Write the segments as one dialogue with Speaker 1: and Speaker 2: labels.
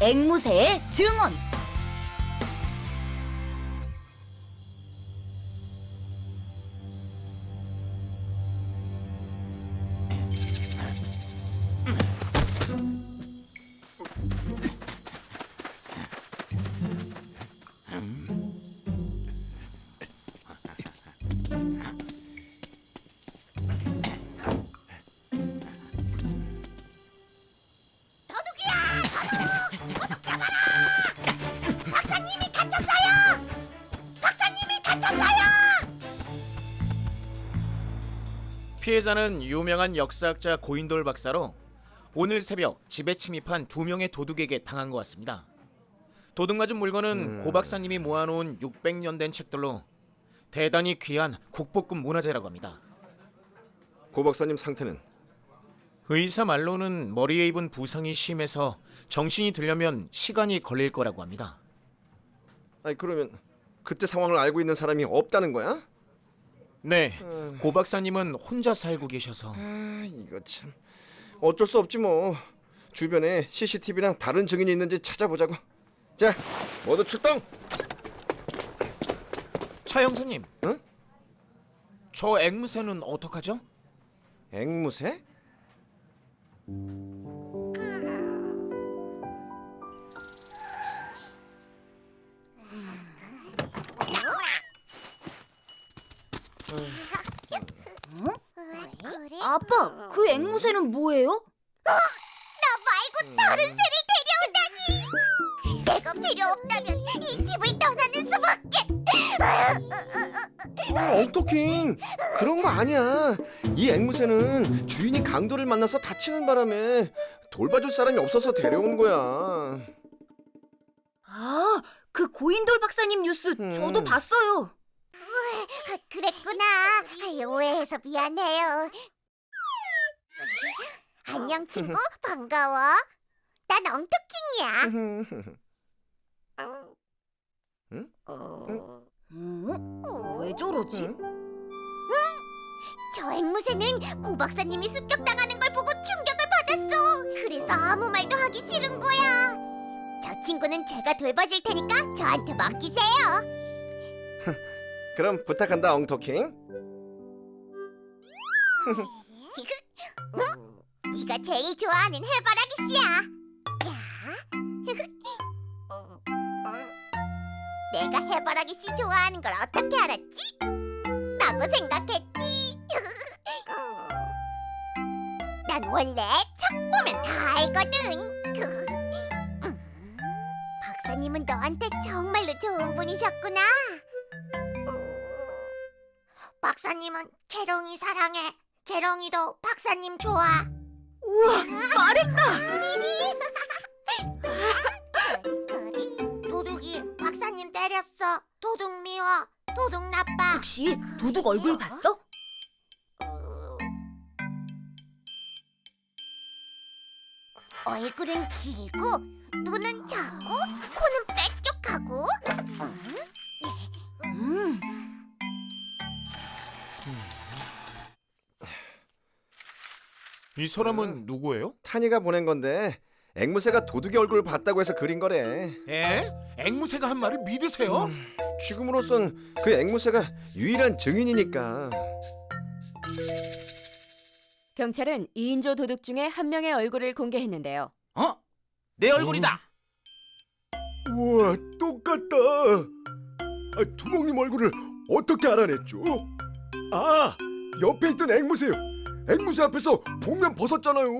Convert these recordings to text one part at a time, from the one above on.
Speaker 1: 앵무새의 증언.
Speaker 2: 피해자는 유명한 역사학자 고인돌 박사로 오늘 새벽 집에 침입한 두 명의 도둑에게 당한 것 같습니다. 도둑 맞은 물건은 고 박사님이 모아놓은 600년 된 책들로 대단히 귀한 국보급 문화재라고 합니다.
Speaker 3: 고 박사님 상태는
Speaker 2: 의사 말로는 머리에 입은 부상이 심해서 정신이 들려면 시간이 걸릴 거라고 합니다.
Speaker 3: 아니 그러면 그때 상황을 알고 있는 사람이 없다는 거야?
Speaker 2: 네, 고 박사님은 혼자 살고 계셔서.
Speaker 3: 아 이거 참. 어쩔 수 없지 뭐. 주변에 CCTV랑 다른 증인이 있는지 찾아보자고. 자 모두 출동!
Speaker 2: 차 형사님,
Speaker 3: 응?
Speaker 2: 저 앵무새는 어떡하죠?
Speaker 3: 앵무새?
Speaker 1: 아빠, 그 앵무새는 뭐예요?
Speaker 4: 말고 다른 새를 데려오다니. 내가 필요 없다면 이 집을 떠나는 수밖에.
Speaker 3: 아, 엉터킹 그런 거 아니야 이 앵무새는 주인이 강도를 만나서 다치는 바람에 돌봐줄 사람이 없어서 데려온 거야
Speaker 1: 아, 그 고인돌 박사님 뉴스 저도
Speaker 3: 음.
Speaker 1: 봤어요.
Speaker 4: 그랬구나. 아유, 오해해서 미안해요. 안녕 친구 반가워. 난 엉터킹이야.
Speaker 1: 음? 왜 저러지?
Speaker 3: 응?
Speaker 4: 저 앵무새는 고 박사님이 습격당하는 걸 보고 충격을 받았어. 그래서 아무 말도 하기 싫은 거야. 저 친구는 제가 돌봐줄 테니까 저한테 맡기세요.
Speaker 3: 그럼 부탁한다 엉터킹
Speaker 4: 응? 네가 제일 좋아하는 해바라기 씨야. 야. 내가 해바라기 씨 좋아하는 걸 어떻게 알았지? 라고 생각했지. 난 원래 책 보면 다 알거든. 음, 박사님은 너한테 정말로 좋은 분이셨구나. 박사님은 재롱이 사랑해. 재롱이도 박사님 좋아.
Speaker 1: 우와, 말했다.
Speaker 4: 도둑이 박사님 때렸어. 도둑 미워. 도둑 나빠.
Speaker 1: 혹시 도둑 얼굴 봤어?
Speaker 4: 얼굴은 길고 눈은 작고 코는 빽쪽하고.
Speaker 2: 이 사람은 누구예요?
Speaker 3: 타니가 보낸 건데 앵무새가 도둑의 얼굴을 봤다고 해서 그린 거래
Speaker 2: 에? 앵무새가 한 말을 믿으세요?
Speaker 3: 지금으로선 그 앵무새가 유일한 증인이니까
Speaker 5: 경찰은 2인조 도둑 중에 한 명의 얼굴을 공개했는데요.
Speaker 6: 어? 내 얼굴이다.
Speaker 3: 우와 똑같다 아, 두목님 얼굴을 어떻게 알아냈죠? 아 옆에 있던 앵무새요 앵무새 앞에서 복면 벗었잖아요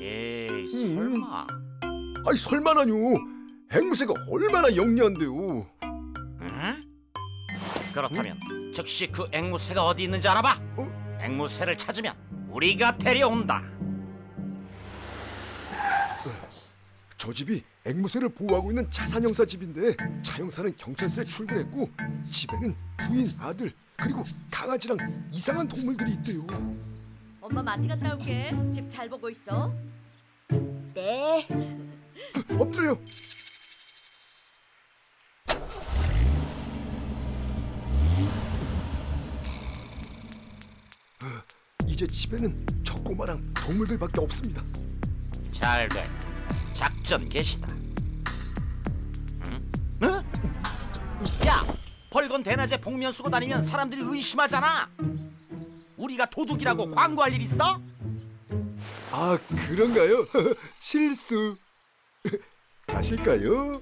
Speaker 6: 에이
Speaker 3: 음.
Speaker 6: 설마.
Speaker 3: 아이 설마나요 앵무새가 얼마나 영리한데요
Speaker 6: 응? 그렇다면 즉시 그 앵무새가 어디 있는지 알아봐.
Speaker 3: 어?
Speaker 6: 앵무새를 찾으면 우리가 데려온다.
Speaker 3: 저 집이 앵무새를 보호하고 있는 차산형사 집인데 차형사는 경찰서에 출근했고 집에는 부인, 아들 그리고 강아지랑 이상한 동물들이 있대요.
Speaker 5: 엄마 마트 갔다 올게. 집 잘 보고 있어.
Speaker 1: 네.
Speaker 3: 엎드려요. 이제 집에는 저 꼬마랑 동물들밖에 없습니다.
Speaker 6: 잘 돼. 작전 개시다. 응? 어? 야, 벌건 대낮에 복면 쓰고 다니면 사람들이 의심하잖아. 우리가 도둑이라고 광고할 일 있어?
Speaker 3: 아 그런가요? 실수. 가실까요?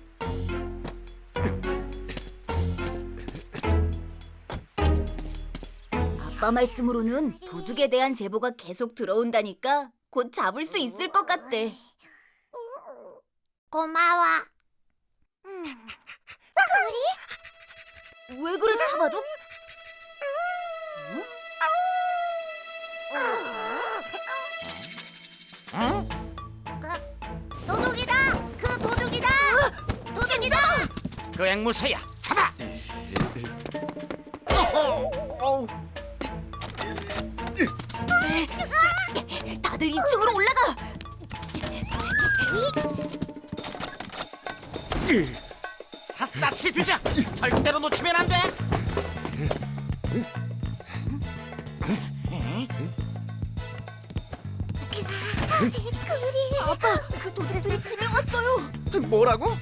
Speaker 1: 아빠 말씀으로는 도둑에 대한 제보가 계속 들어온다니까 곧 잡을 수 있을 것 같대.
Speaker 4: 고마워.
Speaker 1: 왜 그래, 차바둑?
Speaker 4: 그
Speaker 6: 앵무새야, 잡아! 어허, 어우,
Speaker 1: 다들 2층으로 올라가.
Speaker 6: 샅샅이 뒤져! 절대로 놓치면 안 돼!
Speaker 1: 아빠, 그 도둑들이 집에 왔어요.
Speaker 7: 뭐라고?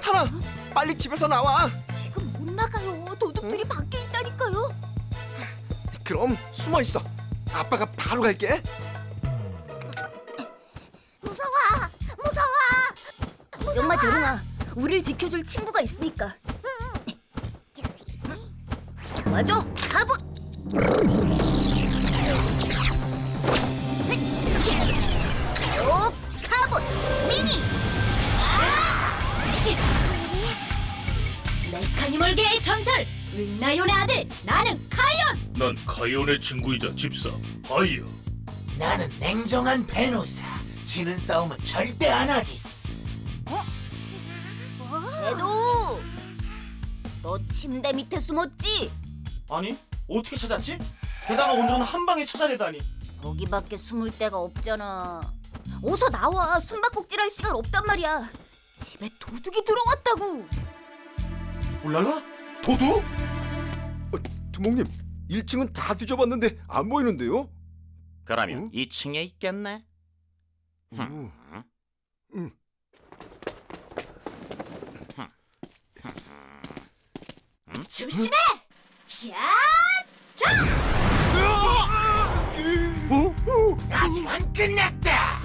Speaker 7: 타라, 빨리 집에서 나와.
Speaker 1: 지금 못 나가요. 도둑들이 밖에 있다니까요.
Speaker 7: 그럼 숨어 있어. 아빠가 바로 갈게.
Speaker 4: 무서워. 무서워.
Speaker 1: 정말 재롱아, 우릴 지켜줄 친구가 있으니까. 맞아, 가보.
Speaker 4: 오, 카봇 미니.
Speaker 5: 메카니멀계의 전설 윈나연의 아들 나는 카이온.
Speaker 8: 난 카이온의 친구이자 집사 바이어
Speaker 2: 나는 냉정한 베노사. 지는 싸움은 절대 안 하지.
Speaker 1: 에도, 너 침대 밑에 숨었지?
Speaker 6: 아니, 어떻게 찾았지? 게다가 오늘은 한 방에 찾아내다니.
Speaker 1: 거기밖에 숨을 데가 없잖아. 어서 나와. 숨바꼭질할 시간 없단 말이야. 집에 도둑이 들어왔다고.
Speaker 6: 울랄라? 도둑?
Speaker 3: 어, 두목님 1층은 다 뒤져봤는데 안 보이는데요?
Speaker 6: 그러면
Speaker 3: 응?
Speaker 6: 2층에 있겠네.
Speaker 3: 음. 음.
Speaker 5: 조심해. 샤!
Speaker 2: 아직 안 끝났다.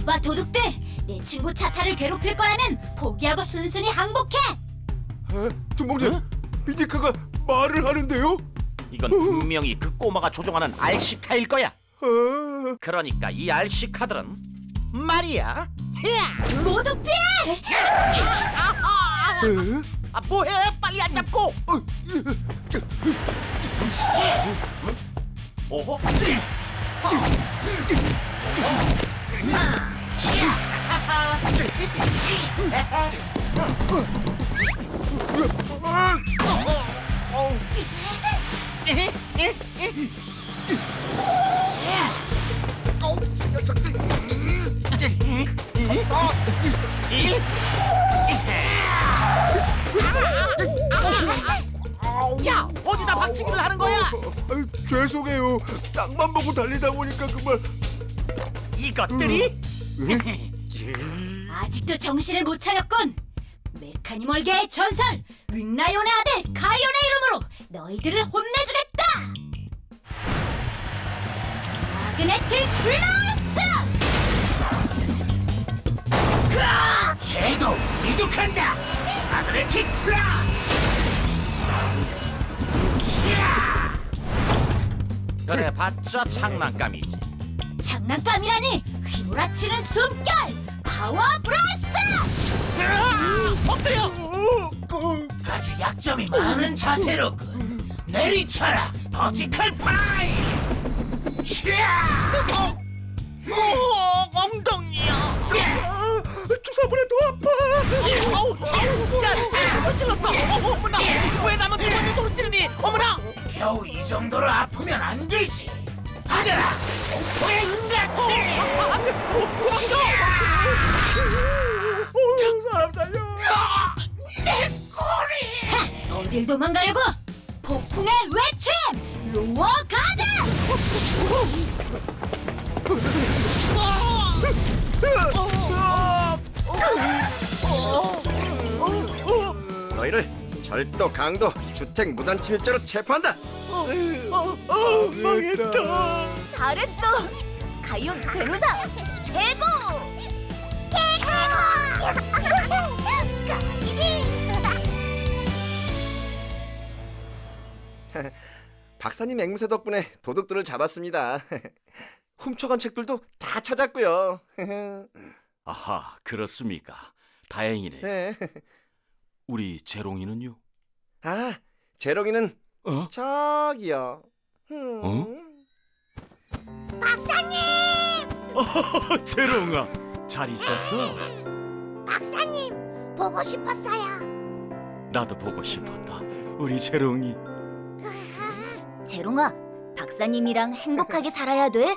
Speaker 5: 이봐 도둑들. 내 친구 차타를 괴롭힐 거라면 포기하고 순순히 항복해.
Speaker 3: 에? 두목님 미니카가 말을 하는데요?
Speaker 6: 이건 분명히 그 꼬마가 조종하는 RC카일 거야.
Speaker 3: 아,
Speaker 6: 그러니까 이 RC카들은 말이야.
Speaker 5: 모두 피해.
Speaker 3: 에?
Speaker 6: 아 뭐해? 빨리 안 잡고. 오호. 야 박치기를 하는 거야?
Speaker 3: 아유, 죄송해요 땅만 보고 달리다 보니까 그만
Speaker 6: 이것들이
Speaker 5: 아직도 정신을 못 차렸군. 메카니멀계의 전설 윈나연의 아들 카이온의 이름으로 너희들을 혼내주겠다. 마그네틱 블라스트!
Speaker 2: 섀도우 이독한다. 마그네틱 플러스.
Speaker 6: 그래 봤자 장난감이지.
Speaker 5: 장난감이라니 휘몰아치는 숨결 파워 브라스트!
Speaker 6: 엎드려.
Speaker 2: 아주 약점이 많은 자세로군. 내리쳐라. 버티컬 파이. 샤!
Speaker 6: 오 엉덩이야.
Speaker 3: 주사부에 더 아파
Speaker 6: 어우, 야, 소리 찔렀어. 어, 어머나, 어머나.
Speaker 2: 겨우 이 정도로 아프면 안 되지. 하늘아, 공포의 은같이.
Speaker 3: 어, 사람 살려
Speaker 2: 내 꼬리.
Speaker 5: 어딜 도망가려고? 폭풍의 외침 로어 가드
Speaker 3: 너희를 절도 강도 주택 무단 침입죄로 체포한다.
Speaker 1: 잘했어. 가윤 변호사 최고.
Speaker 3: 박사님 앵무새 덕분에 도둑들을 잡았습니다. 훔쳐간 책들도 다 찾았고요.
Speaker 7: 아하, 그렇습니까? 다행이네.
Speaker 3: 네.
Speaker 7: 우리 재롱이는요?
Speaker 3: 아, 재롱이는
Speaker 7: 어?
Speaker 3: 저기요. 음.
Speaker 7: 어?
Speaker 4: 박사님!
Speaker 7: 재롱아, 잘 있었어?
Speaker 4: 박사님! 보고 싶었어요.
Speaker 7: 나도 보고 싶었다. 우리 재롱이.
Speaker 1: 재롱아, 박사님이랑 행복하게 살아야 돼.